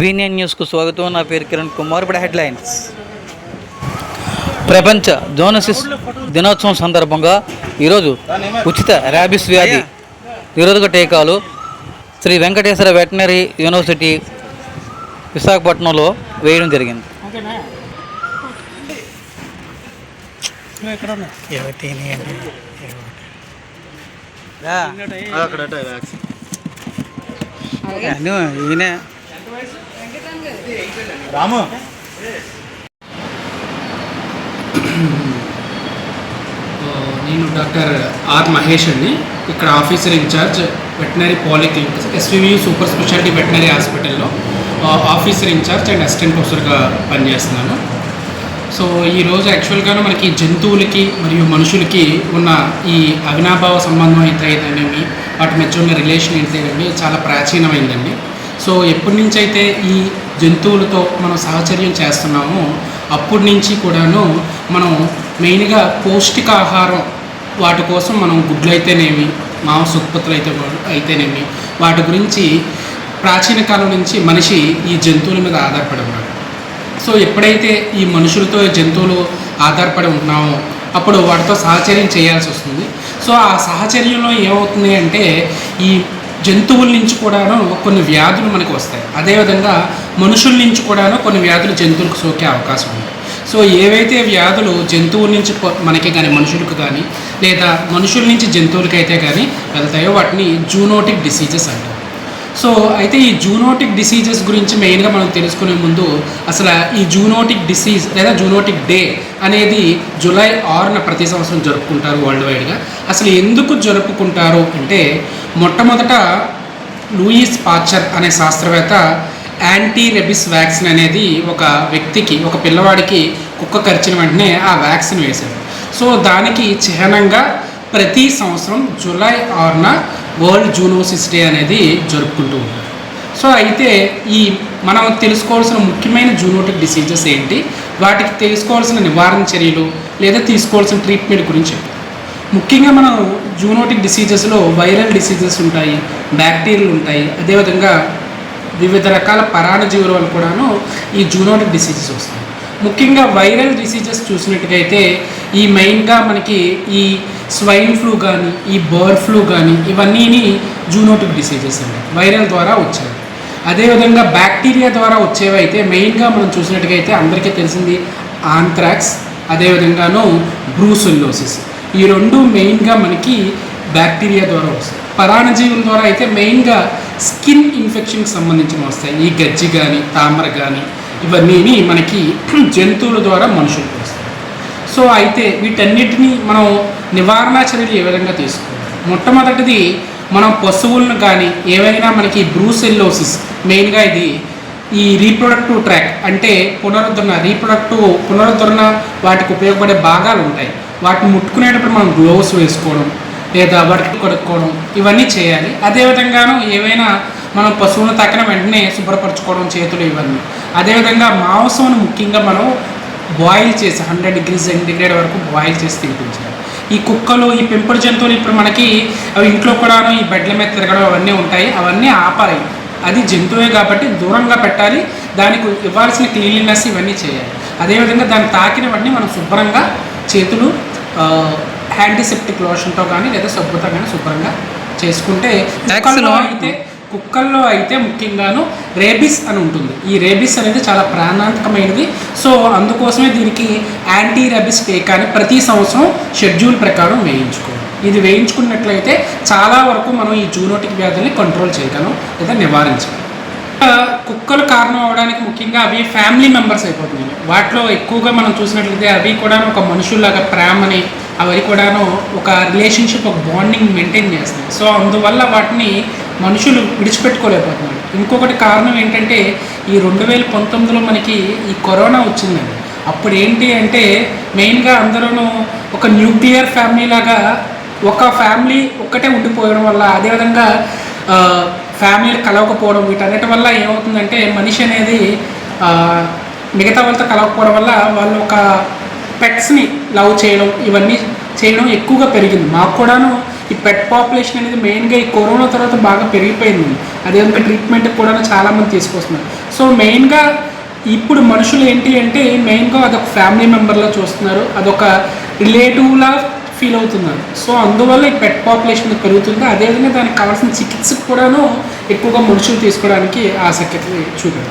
వీనియన్ న్యూస్కు స్వాగతం. నా పేరు కిరణ్ కుమార్. ఇప్పుడు హెడ్లైన్స్. ప్రపంచ జోనసిస్ దినోత్సవం సందర్భంగా ఈరోజు ఉచిత ర్యాబిస్ వ్యాధి నిరోధక టీకాలు శ్రీ వెంకటేశ్వర వెటనరీ యూనివర్సిటీ విశాఖపట్నంలో వేయడం జరిగింది. ఈయన రాము. నేను డాక్టర్ ఆర్ మహేష్ అండి. ఇక్కడ officer in charge veterinary polyclinic SVV super speciality veterinary హాస్పిటల్లో officer in charge and assistant ప్రొఫెసర్గా పనిచేస్తున్నాను. సో ఈరోజు యాక్చువల్గా మనకి జంతువులకి మరియు మనుషులకి ఉన్న ఈ అవినాభావ సంబంధం అయితే అయితేనేమి వాటి మధ్య ఉన్న రిలేషన్ ఏంటంటే చాలా ప్రాచీనమైందండి. సో ఎప్పటి నుంచి అయితే ఈ జంతువులతో మనం సహచర్యం చేస్తున్నామో. అప్పటి నుంచి కూడాను మనం మెయిన్గా పౌష్టికాహారం వాటి కోసం మనం గుడ్లు అయితేనేమి మాంస ఉత్పత్తులు అయితే అయితేనేమి వాటి గురించి ప్రాచీన కాలం నుంచి మనిషి ఈ జంతువుల మీద ఆధారపడి ఉన్నాడు. సో ఎప్పుడైతే ఈ మనుషులతో జంతువులు ఆధారపడి ఉంటున్నామో అప్పుడు వాటితో సహచర్యం చేయాల్సి వస్తుంది. సో ఆ సహచర్యంలో ఏమవుతుంది అంటే ఈ జంతువుల నుంచి కూడాను కొన్ని వ్యాధులు మనకు వస్తాయి. అదేవిధంగా మనుషుల నుంచి కూడాను కొన్ని వ్యాధులు జంతువులకు సోకే అవకాశం ఉంది. సో ఏవైతే వ్యాధులు జంతువుల నుంచి మనకి కానీ మనుషులకు కానీ లేదా మనుషుల నుంచి జంతువులకి అయితే కానీ వెళ్తాయో వాటిని జూనోటిక్ డిసీజెస్ అంటారు. సో అయితే ఈ జూనోటిక్ డిసీజెస్ గురించి మెయిన్గా మనం తెలుసుకునే ముందు అసలు ఈ జూనోటిక్ డిసీజ్ లేదా జూనోటిక్ డే అనేది జూలై ఆరున ప్రతి సంవత్సరం జరుపుకుంటారు వరల్డ్ వైడ్గా. అసలు ఎందుకు జరుపుకుంటారు అంటే మొట్టమొదట లూయిస్ పాచర్ అనే శాస్త్రవేత్త యాంటీ రెబిస్ వ్యాక్సిన్ అనేది ఒక వ్యక్తికి ఒక పిల్లవాడికి కుక్క కరిచిన వెంటనే ఆ వ్యాక్సిన్ వేశాడు. సో దానికి చిహ్నంగా ప్రతి సంవత్సరం జూలై ఆరున వరల్డ్ జూనోసిస్ డే అనేది జరుపుకుంటూ ఉంటారు. సో అయితే ఈ మనం తెలుసుకోవాల్సిన ముఖ్యమైన జూనోటిక్ డిసీజెస్ ఏంటి? వాటికి తెలుసుకోవాల్సిన నివారణ చర్యలు లేదా తీసుకోవాల్సిన ట్రీట్మెంట్ గురించి చెప్తాం ముఖ్యంగా మనం జూనోటిక్ డిసీజెస్లో వైరల్ డిసీజెస్ ఉంటాయి బ్యాక్టీరియల్ ఉంటాయి అదేవిధంగా వివిధ రకాల పరాణజీవుల వల్ల కూడాను ఈ జూనోటిక్ డిసీజెస్ వస్తాయి. ముఖ్యంగా వైరల్ డిసీజెస్ చూసినట్టుగైతే ఈ మెయిన్గా మనకి ఈ స్వైన్ ఫ్లూ కానీ ఈ బర్డ్ ఫ్లూ కానీ ఇవన్నీని జూనోటిక్ డిసీజెస్ అండి. వైరల్ ద్వారా వచ్చాయి. అదేవిధంగా బ్యాక్టీరియా ద్వారా వచ్చేవి అయితే మెయిన్గా మనం చూసినట్టుగైతే అందరికీ తెలిసింది ఆంథ్రాక్స్ అదేవిధంగాను బ్రూసుల్లోసిస్. ఈ రెండు మెయిన్గా మనకి బ్యాక్టీరియా ద్వారా వస్తాయి. పరాణజీవుల ద్వారా అయితే మెయిన్గా స్కిన్ ఇన్ఫెక్షన్కి సంబంధించిన వస్తాయి. ఈ గజ్జి కానీ తామర కానీ ఇవన్నీ మనకి జంతువుల ద్వారా మనుషులకు వస్తాయి. సో అయితే వీటన్నిటిని మనం నివారణ చర్యలు ఏ విధంగా తీసుకోవాలి? మొట్టమొదటిది మనం పశువులను కానీ ఏవైనా మనకి బ్రూసెల్లోసిస్ మెయిన్గా ఇది ఈ రీప్రొడక్టివ్ ట్రాక్ అంటే పునరుద్ధరణ రీప్రొడక్టివ్ పునరుద్ధరణ వాటికి ఉపయోగపడే భాగాలు ఉంటాయి. వాటిని ముట్టుకునేటప్పుడు మనం గ్లోవ్స్ వేసుకోవడం లేదా వాటికి కొడుక్కోవడం ఇవన్నీ చేయాలి. అదేవిధంగాను ఏవైనా మనం పశువులను తాకిన వెంటనే శుభ్రపరచుకోవడం చేతులు ఇవన్నీ అదేవిధంగా మాంసం ముఖ్యంగా మనం బాయిల్ చేసి హండ్రెడ్ డిగ్రీ సెంటిగ్రేడ్ వరకు బాయిల్ చేసి తినిపించాలి. ఈ కుక్కలు ఈ పెంపుడు జంతువులు ఇప్పుడు మనకి అవి ఇంట్లో కూడా ఈ బెడ్ల మీద తిరగడం అవన్నీ ఉంటాయి. అవన్నీ ఆపాలి. అది జంతువే కాబట్టి దూరంగా పెట్టాలి. దానికి ఇవ్వాల్సిన క్లీన్లీనెస్ ఇవన్నీ చేయాలి. అదేవిధంగా దాన్ని తాకిన వెంటనే మనం శుభ్రంగా చేతులు యాంటీసెప్టిక్ లోషన్తో కానీ లేదా సబ్బుతో కానీ శుభ్రంగా చేసుకుంటే కుక్కల్లో అయితే కుక్కల్లో అయితే ముఖ్యంగాను రేబిస్ అని ఉంటుంది. ఈ రేబిస్ అనేది చాలా ప్రాణాంతకమైనది సో అందుకోసమే దీనికి యాంటీ రేబిస్ టీకా అని ప్రతి సంవత్సరం షెడ్యూల్ ప్రకారం వేయించుకోవాలి. ఇది వేయించుకున్నట్లయితే చాలా వరకు మనం ఈ జూనోటిక్ వ్యాధుల్ని కంట్రోల్ చేయగలం లేదా నివారించగలం. కుక్కలు కారణం అవడానికి ముఖ్యంగా అవి ఫ్యామిలీ మెంబర్స్ అయిపోతున్నాయి వాటిలో ఎక్కువగా మనం చూసినట్లయితే అవి కూడా ఒక మనుషుల్లాగా ప్రేమని అవి కూడాను ఒక రిలేషన్షిప్ ఒక బాండింగ్ మెయింటైన్ చేస్తాయి. సో అందువల్ల వాటిని మనుషులు విడిచిపెట్టుకోలేకపోతున్నారు. ఇంకొకటి కారణం ఏంటంటే ఈ రెండు వేల పంతొమ్మిదిలో మనకి ఈ కరోనా వచ్చిందండి. అప్పుడు ఏంటి అంటే మెయిన్గా అందరూ ఒక న్యూక్లియర్ ఫ్యామిలీ లాగా ఒక ఫ్యామిలీ ఒక్కటే ఉండిపోవడం వల్ల అదేవిధంగా ఆ, ఫ్యామిలీలు కలవకపోవడం వీటన్నిటి వల్ల ఏమవుతుందంటే మనిషి అనేది మిగతా వాళ్ళతో కలవకపోవడం వల్ల వాళ్ళు ఒక పెట్స్ని లవ్ చేయడం ఇవన్నీ చేయడం ఎక్కువగా పెరిగింది. మాకు కూడాను ఈ పెట్ పాపులేషన్ అనేది మెయిన్గా ఈ కరోనా తర్వాత బాగా పెరిగిపోయింది. అదేవిధంగా ట్రీట్మెంట్ కూడా చాలామంది తీసుకొస్తున్నారు. సో మెయిన్గా ఇప్పుడు మనుషులు ఏంటి అంటే మెయిన్గా అదొక ఫ్యామిలీ మెంబర్లో చూస్తున్నారు. అదొక రిలేటివ్లా ఫీల్ అవుతున్నారు. సో అందువల్ల ఈ పెట్ పాపులేషన్ పెరుగుతుంది. అదేవిధంగా దానికి కావాల్సిన చికిత్సకు కూడాను ఎక్కువగా మనుషులు తీసుకోవడానికి ఆసక్తి చూపారు